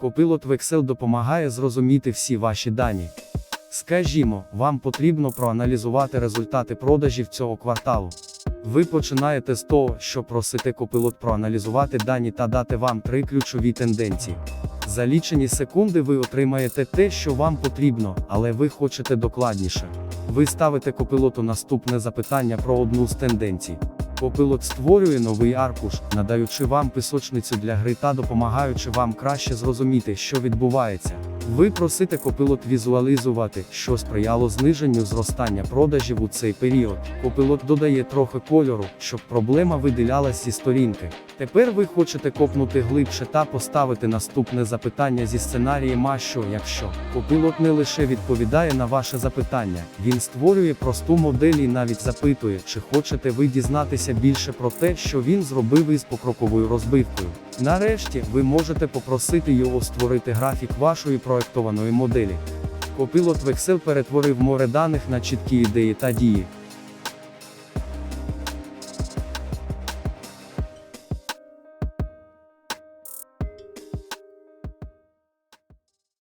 Копилот в Excel допомагає зрозуміти всі ваші дані. Скажімо, вам потрібно проаналізувати результати продажів цього кварталу. Ви починаєте з того, що просите копилот проаналізувати дані та дати вам три ключові тенденції. За лічені секунди ви отримаєте те, що вам потрібно, але ви хочете докладніше. Ви ставите копилоту наступне запитання про одну з тенденцій. Копилот створює новий аркуш, надаючи вам пісочницю для гри та допомагаючи вам краще зрозуміти, що відбувається. Ви просите копилот візуалізувати, що сприяло зниженню зростання продажів у цей період. Копилот додає трохи кольору, щоб проблема виділялась зі сторінки. Тепер ви хочете копнути глибше та поставити наступне запитання зі сценарієм «А що, якщо. Копилот не лише відповідає на ваше запитання, він створює просту модель і навіть запитує, чи хочете ви дізнатися більше про те, що він зробив із покроковою розбивкою. Нарешті, ви можете попросити його створити графік вашої проектованої моделі. В Excel перетворив море даних на чіткі ідеї та дії.